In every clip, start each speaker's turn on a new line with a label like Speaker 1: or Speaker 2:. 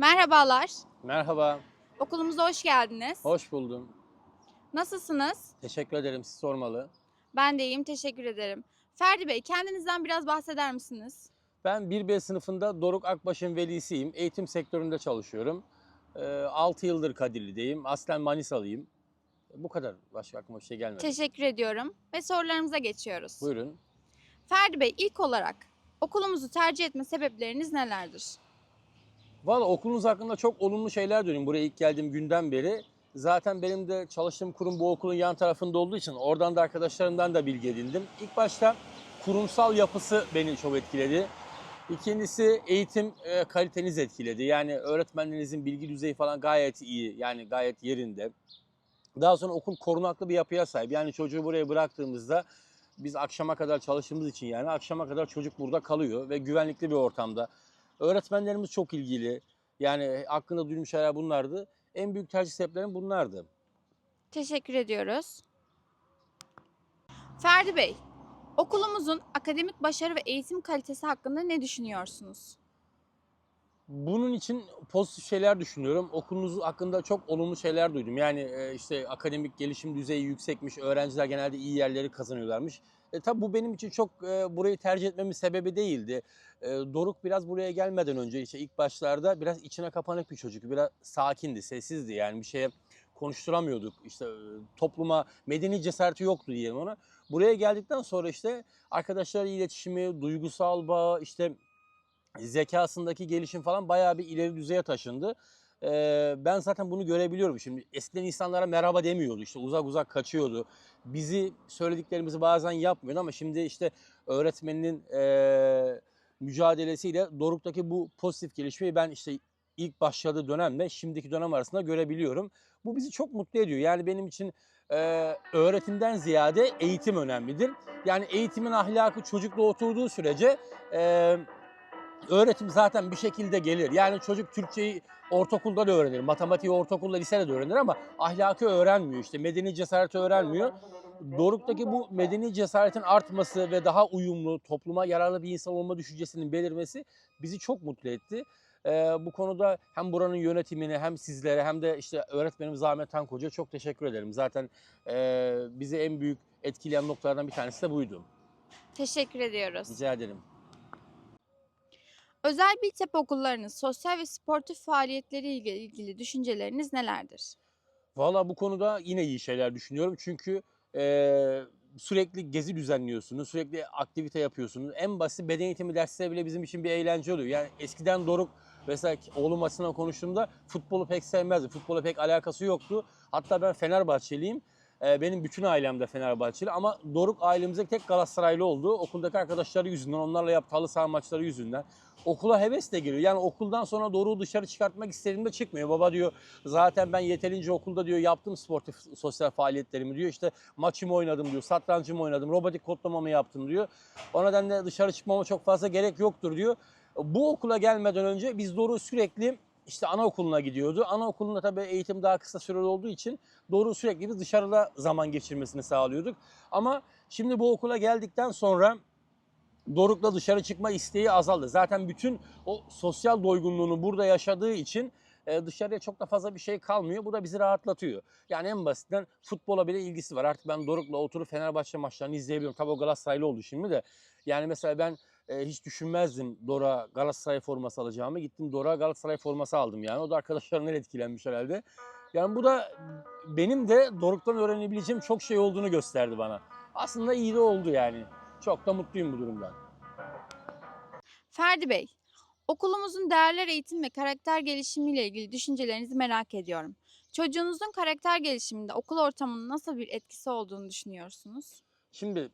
Speaker 1: Merhabalar.
Speaker 2: Merhaba,
Speaker 1: Okulumuza hoş geldiniz.
Speaker 2: hoş buldum.
Speaker 1: Nasılsınız?
Speaker 2: Teşekkür ederim, siz sormalı.
Speaker 1: Ben de iyiyim, teşekkür ederim. Ferdi Bey, kendinizden biraz bahseder misiniz?
Speaker 2: Ben 1B sınıfında Doruk Akbaş'ın velisiyim. Eğitim sektöründe çalışıyorum. 6 yıldır Kadirli'deyim. Aslen Manisalıyım. Bu kadar. Başka aklıma bir şey gelmedi.
Speaker 1: Teşekkür ediyorum ve sorularımıza geçiyoruz.
Speaker 2: Buyurun.
Speaker 1: Ferdi Bey, ilk olarak okulumuzu tercih etme sebepleriniz nelerdir?
Speaker 2: Valla okulunuz hakkında çok olumlu şeyler dönüyorum buraya ilk geldiğim günden beri. Zaten benim de çalıştığım kurum bu okulun yan tarafında olduğu için oradan da arkadaşlarımdan da bilgi edindim. İlk başta kurumsal yapısı beni çok etkiledi. İkincisi eğitim e, kaliteniz etkiledi. Yani öğretmenlerinizin bilgi düzeyi falan gayet iyi. Yani gayet yerinde. Daha sonra okul korunaklı bir yapıya sahip. Yani çocuğu buraya bıraktığımızda biz akşama kadar çalıştığımız için yani akşama kadar çocuk burada kalıyor ve güvenlikli bir ortamda. Öğretmenlerimiz çok ilgili. Yani hakkında duyduğum şeyler bunlardı. En büyük tercih sebeplerim bunlardı.
Speaker 1: Teşekkür ediyoruz. Ferdi Bey, okulumuzun akademik başarı ve eğitim kalitesi hakkında ne düşünüyorsunuz?
Speaker 2: Bunun için pozitif şeyler düşünüyorum. Okulunuz hakkında çok olumlu şeyler duydum. Yani e, işte akademik gelişim düzeyi yüksekmiş, öğrenciler genelde iyi yerleri kazanıyorlarmış. E, tabii bu benim için çok e, burayı tercih etmemin sebebi değildi. E, Doruk biraz buraya gelmeden önce işte ilk başlarda biraz içine kapanık bir çocuk. Biraz sakindi, sessizdi yani bir şeye konuşturamıyorduk. İşte topluma medeni cesareti yoktu diyelim ona. Buraya geldikten sonra işte arkadaşlarla iletişimi, duygusal bağ, işte zekasındaki gelişim falan bayağı bir ileri düzeye taşındı. Ee, ben zaten bunu görebiliyorum şimdi. Eskiden insanlara merhaba demiyordu işte uzak uzak kaçıyordu. Bizi söylediklerimizi bazen yapmıyordu ama şimdi işte öğretmeninin eee, mücadelesiyle Doruk'taki bu pozitif gelişmeyi ben işte ilk başladığı dönemle şimdiki dönem arasında görebiliyorum. Bu bizi çok mutlu ediyor. Yani benim için eee, öğretimden ziyade eğitim önemlidir. Yani eğitimin ahlakı çocukla oturduğu sürece eee öğretim zaten bir şekilde gelir. Yani çocuk Türkçeyi ortaokulda da öğrenir, matematiği ortaokulda, lisede de öğrenir ama ahlakı öğrenmiyor işte, medeni cesareti öğrenmiyor. Doruk'taki bu medeni cesaretin artması ve daha uyumlu, topluma yararlı bir insan olma düşüncesinin belirmesi bizi çok mutlu etti. Ee, bu konuda hem buranın yönetimine hem sizlere hem de işte öğretmenimiz Ahmet Tankoca çok teşekkür ederim. Zaten e, bizi en büyük etkileyen noktalardan bir tanesi de buydu.
Speaker 1: Teşekkür ediyoruz.
Speaker 2: Rica ederim.
Speaker 1: Özel Biltepe okullarının sosyal ve sportif faaliyetleriyle ilgili düşünceleriniz nelerdir?
Speaker 2: Valla bu konuda yine iyi şeyler düşünüyorum. Çünkü eee, sürekli gezi düzenliyorsunuz, sürekli aktivite yapıyorsunuz. En basit beden eğitimi dersleri bile bizim için bir eğlence oluyor. Yani eskiden Doruk mesela oğlum açısından konuştuğumda futbolu pek sevmezdi. Futbola pek alakası yoktu. Hatta ben Fenerbahçeliyim. Eee, benim bütün ailem de Fenerbahçeli ama Doruk ailemizde tek Galatasaraylı oldu. Okuldaki arkadaşları yüzünden, onlarla yaptığı halı saha maçları yüzünden. Okula hevesle geliyor. Yani okuldan sonra Doruk'u dışarı çıkartmak istediğimde çıkmıyor. Baba diyor zaten ben yeterince okulda diyor yaptım sportif sosyal faaliyetlerimi diyor. İşte maçımı oynadım diyor, satrancımı oynadım, robotik kodlamamı yaptım diyor. O nedenle dışarı çıkmama çok fazla gerek yoktur diyor. Bu okula gelmeden önce biz Doruk'u sürekli işte anaokuluna gidiyordu. Anaokulunda tabii eğitim daha kısa süreli olduğu için Doruk'u sürekli biz dışarıda zaman geçirmesini sağlıyorduk. Ama şimdi bu okula geldikten sonra Doruk'la dışarı çıkma isteği azaldı. Zaten bütün o sosyal doygunluğunu burada yaşadığı için e, dışarıya çok da fazla bir şey kalmıyor. Bu da bizi rahatlatıyor. Yani en basitinden futbola bile ilgisi var. Artık ben Doruk'la oturup Fenerbahçe maçlarını izleyebiliyorum. Tabii o Galatasaraylı oldu şimdi de. Yani mesela ben e, hiç düşünmezdim Dora Galatasaray forması alacağımı. Gittim Dora Galatasaray forması aldım yani. O da arkadaşlarından etkilenmiş herhalde. Yani bu da benim de Doruk'tan öğrenebileceğim çok şey olduğunu gösterdi bana. Aslında iyi de oldu yani. Çok da mutluyum bu durumdan.
Speaker 1: Ferdi Bey, okulumuzun değerler eğitim ve karakter gelişimiyle ilgili düşüncelerinizi merak ediyorum. Çocuğunuzun karakter gelişiminde okul ortamının nasıl bir etkisi olduğunu düşünüyorsunuz?
Speaker 2: Şimdi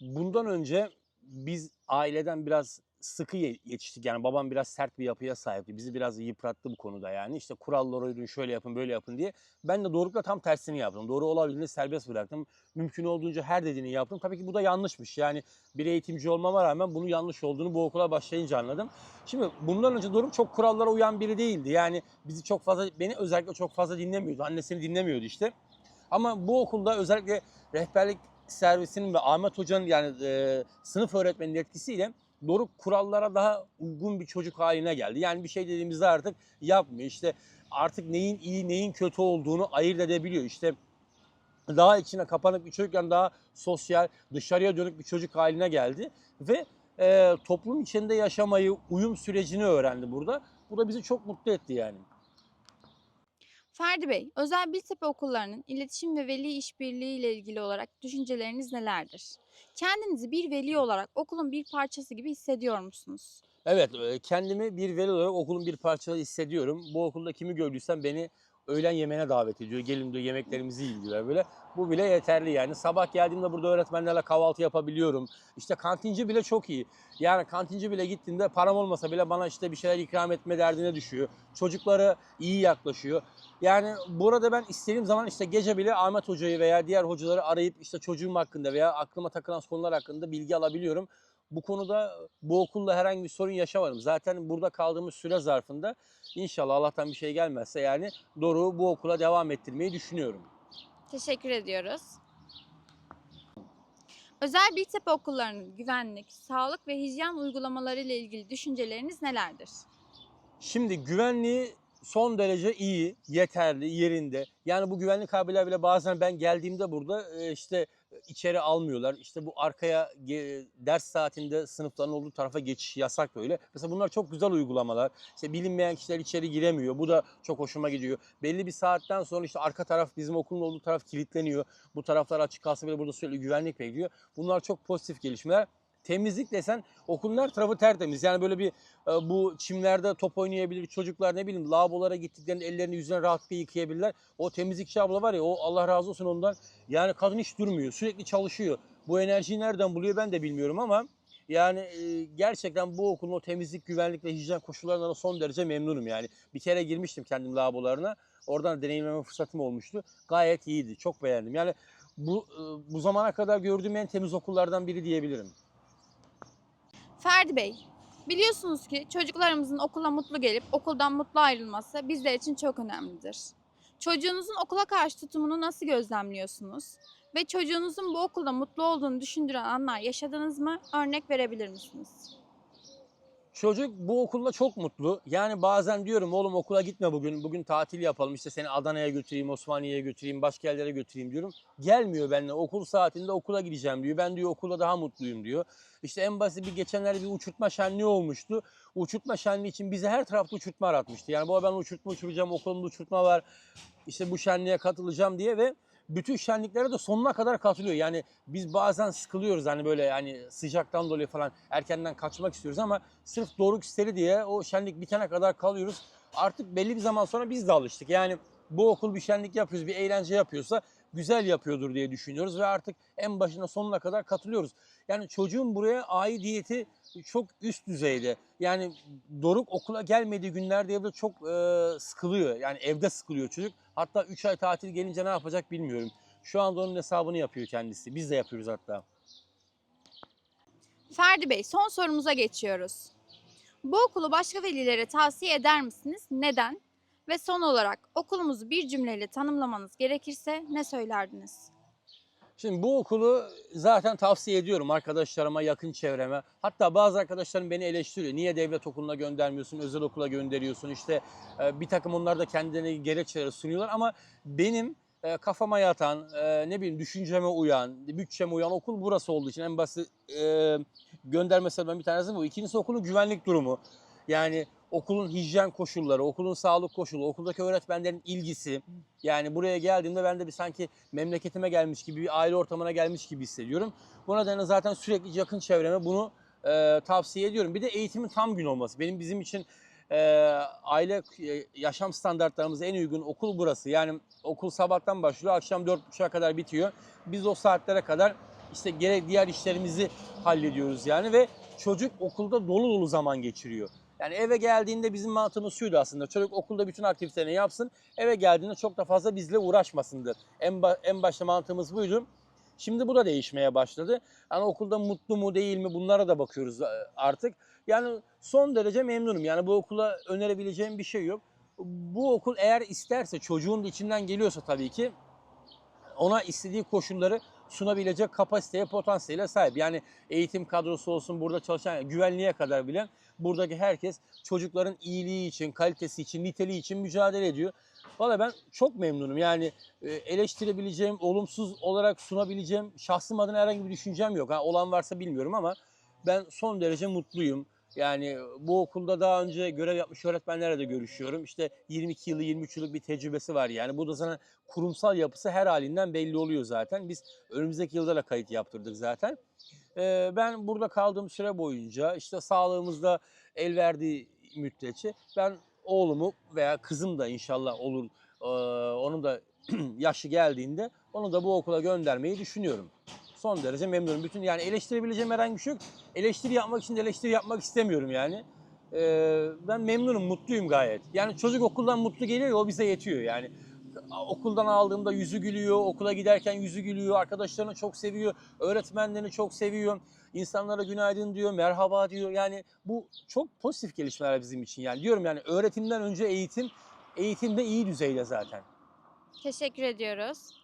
Speaker 2: bundan önce biz aileden biraz sıkı ye- yetiştik. Yani babam biraz sert bir yapıya sahipti. Bizi biraz yıprattı bu konuda yani. İşte kurallara uyun, şöyle yapın, böyle yapın diye. Ben de Doruk'la tam tersini yaptım. Doğru olabildiğince serbest bıraktım. Mümkün olduğunca her dediğini yaptım. Tabii ki bu da yanlışmış. Yani bir eğitimci olmama rağmen bunun yanlış olduğunu bu okula başlayınca anladım. Şimdi bundan önce Doruk çok kurallara uyan biri değildi. Yani bizi çok fazla, beni özellikle çok fazla dinlemiyordu. Annesini dinlemiyordu işte. Ama bu okulda özellikle rehberlik servisinin ve Ahmet Hoca'nın yani e, sınıf öğretmeninin etkisiyle Doruk kurallara daha uygun bir çocuk haline geldi. Yani bir şey dediğimizde artık yapmıyor. İşte artık neyin iyi neyin kötü olduğunu ayırt edebiliyor. İşte daha içine kapanık bir çocukken daha sosyal, dışarıya dönük bir çocuk haline geldi. Ve e, toplum içinde yaşamayı, uyum sürecini öğrendi burada. Bu da bizi çok mutlu etti yani.
Speaker 1: Ferdi Bey, özel Biltepe okullarının iletişim ve veli işbirliği ile ilgili olarak düşünceleriniz nelerdir? Kendinizi bir veli olarak okulun bir parçası gibi hissediyor musunuz?
Speaker 2: Evet, kendimi bir veli olarak okulun bir parçası hissediyorum. Bu okulda kimi gördüysem beni öğlen yemeğine davet ediyor. Gelin diyor yemeklerimizi yiyin diyor böyle. Bu bile yeterli yani. Sabah geldiğimde burada öğretmenlerle kahvaltı yapabiliyorum. İşte kantinci bile çok iyi. Yani kantinci bile gittiğinde param olmasa bile bana işte bir şeyler ikram etme derdine düşüyor. Çocuklara iyi yaklaşıyor. Yani burada ben istediğim zaman işte gece bile Ahmet Hoca'yı veya diğer hocaları arayıp işte çocuğum hakkında veya aklıma takılan konular hakkında bilgi alabiliyorum. Bu konuda bu okulla herhangi bir sorun yaşamadım. Zaten burada kaldığımız süre zarfında inşallah Allah'tan bir şey gelmezse yani Doruk'u bu okula devam ettirmeyi düşünüyorum.
Speaker 1: Teşekkür ediyoruz. Özel Biltepe okullarının güvenlik, sağlık ve hijyen uygulamaları ile ilgili düşünceleriniz nelerdir?
Speaker 2: Şimdi güvenliği son derece iyi, yeterli, yerinde. Yani bu güvenlik abiler bile bazen ben geldiğimde burada e, işte içeri almıyorlar. İşte bu arkaya ders saatinde sınıfların olduğu tarafa geçiş yasak böyle. Mesela bunlar çok güzel uygulamalar. İşte bilinmeyen kişiler içeri giremiyor. Bu da çok hoşuma gidiyor. Belli bir saatten sonra işte arka taraf bizim okulun olduğu taraf kilitleniyor. Bu taraflar açık kalsa bile burada sürekli güvenlik bekliyor. Bunlar çok pozitif gelişmeler. Temizlik desen okulun her tarafı tertemiz. Yani böyle bir e, bu çimlerde top oynayabilir çocuklar ne bileyim lavabolara gittiklerinde ellerini yüzüne rahatlıkla yıkayabilirler. O temizlikçi abla var ya o Allah razı olsun ondan. Yani kadın hiç durmuyor. Sürekli çalışıyor. Bu enerjiyi nereden buluyor ben de bilmiyorum ama yani e, gerçekten bu okulun o temizlik, güvenlik ve hijyen koşullarından da son derece memnunum yani. Bir kere girmiştim kendim lavabolarına. Oradan deneyimleme fırsatım olmuştu. Gayet iyiydi. Çok beğendim. Yani bu e, bu zamana kadar gördüğüm en temiz okullardan biri diyebilirim.
Speaker 1: Ferdi Bey, biliyorsunuz ki çocuklarımızın okula mutlu gelip okuldan mutlu ayrılması bizler için çok önemlidir. Çocuğunuzun okula karşı tutumunu nasıl gözlemliyorsunuz? Ve çocuğunuzun bu okulda mutlu olduğunu düşündüren anlar yaşadınız mı? Örnek verebilir misiniz?
Speaker 2: Çocuk bu okulla çok mutlu. Yani bazen diyorum oğlum okula gitme bugün. Bugün tatil yapalım. İşte seni Adana'ya götüreyim, Osmaniye'ye götüreyim, başka yerlere götüreyim diyorum. Gelmiyor benimle. Okul saatinde okula gideceğim diyor. Ben diyor okula daha mutluyum diyor. İşte en basit bir geçenlerde bir uçurtma şenliği olmuştu. Uçurtma şenliği için bize her tarafta uçurtma aratmıştı. Yani baba ben uçurtma uçuracağım, okulumda uçurtma var. İşte bu şenliğe katılacağım diye ve bütün şenliklere de sonuna kadar katılıyor. Yani biz bazen sıkılıyoruz hani böyle hani sıcaktan dolayı falan erkenden kaçmak istiyoruz ama sırf Doruk istedi diye o şenlik bitene kadar kalıyoruz. Artık belli bir zaman sonra biz de alıştık. Yani bu okul bir şenlik yapıyoruz, bir eğlence yapıyorsa güzel yapıyordur diye düşünüyoruz ve artık en başına sonuna kadar katılıyoruz. Yani çocuğun buraya aidiyeti çok üst düzeyde. Yani Doruk okula gelmediği günlerde evde çok e, sıkılıyor. Yani evde sıkılıyor çocuk. Hatta 3 ay tatil gelince ne yapacak bilmiyorum. Şu anda onun hesabını yapıyor kendisi. Biz de yapıyoruz hatta.
Speaker 1: Ferdi Bey, son sorumuza geçiyoruz. Bu okulu başka velilere tavsiye eder misiniz? Neden? Ve son olarak okulumuzu bir cümleyle tanımlamanız gerekirse ne söylerdiniz?
Speaker 2: Şimdi bu okulu zaten tavsiye ediyorum arkadaşlarıma, yakın çevreme. Hatta bazı arkadaşlarım beni eleştiriyor. Niye devlet okuluna göndermiyorsun, özel okula gönderiyorsun? İşte e, bir takım onlar da kendilerine gerekçeleri sunuyorlar ama benim e, kafama yatan, e, ne bileyim düşünceme uyan, bütçeme uyan okul burası olduğu için en basit gönderme sebebim bir tanesi bu. İkincisi okulun güvenlik durumu. Yani okulun hijyen koşulları, okulun sağlık koşulu, okuldaki öğretmenlerin ilgisi. Yani buraya geldiğimde ben de bir sanki memleketime gelmiş gibi, bir aile ortamına gelmiş gibi hissediyorum. Bu nedenle zaten sürekli yakın çevreme bunu e, tavsiye ediyorum. Bir de eğitimin tam gün olması. Benim bizim için e, aile e, yaşam standartlarımıza en uygun okul burası. Yani okul sabahtan başlıyor, akşam 4.30'a kadar bitiyor. Biz o saatlere kadar işte gerek diğer işlerimizi hallediyoruz yani ve çocuk okulda dolu dolu zaman geçiriyor. Yani eve geldiğinde bizim mantığımız şuydu aslında. Çocuk okulda bütün aktivitelerini yapsın. Eve geldiğinde çok da fazla bizle uğraşmasındı. En, ba- en başta mantığımız buydu. Şimdi bu da değişmeye başladı. Yani okulda mutlu mu değil mi bunlara da bakıyoruz e, artık. Yani son derece memnunum. Yani bu okula önerebileceğim bir şey yok. Bu okul eğer isterse çocuğun içinden geliyorsa tabii ki ona istediği koşulları sunabilecek kapasiteye, potansiyele sahip. Yani eğitim kadrosu olsun, burada çalışan güvenliğe kadar bile buradaki herkes çocukların iyiliği için, kalitesi için, niteliği için mücadele ediyor. Valla ben çok memnunum. Yani e, eleştirebileceğim, olumsuz olarak sunabileceğim, şahsım adına herhangi bir düşüncem yok. Ha, olan varsa bilmiyorum ama ben son derece mutluyum. Yani bu okulda daha önce görev yapmış öğretmenlerle de görüşüyorum. İşte 22 yılı 23 yıllık bir tecrübesi var yani. Bu da sana kurumsal yapısı her halinden belli oluyor zaten. Biz önümüzdeki yılda da kayıt yaptırdık zaten. Ee, ben burada kaldığım süre boyunca işte sağlığımızda el verdiği müddetçe ben oğlumu veya kızım da inşallah olur ee, onun da yaşı geldiğinde onu da bu okula göndermeyi düşünüyorum. Son derece memnunum. Bütün yani eleştirebileceğim herhangi bir şey yok. Eleştiri yapmak için de eleştiri yapmak istemiyorum yani. Ee, ben memnunum, mutluyum gayet. Yani çocuk okuldan mutlu geliyor ya o bize yetiyor yani. Okuldan aldığımda yüzü gülüyor, okula giderken yüzü gülüyor, arkadaşlarını çok seviyor, öğretmenlerini çok seviyor, insanlara günaydın diyor, merhaba diyor. Yani bu çok pozitif gelişmeler bizim için yani. Diyorum yani öğretimden önce eğitim, eğitim de iyi düzeyde zaten.
Speaker 1: Teşekkür ediyoruz.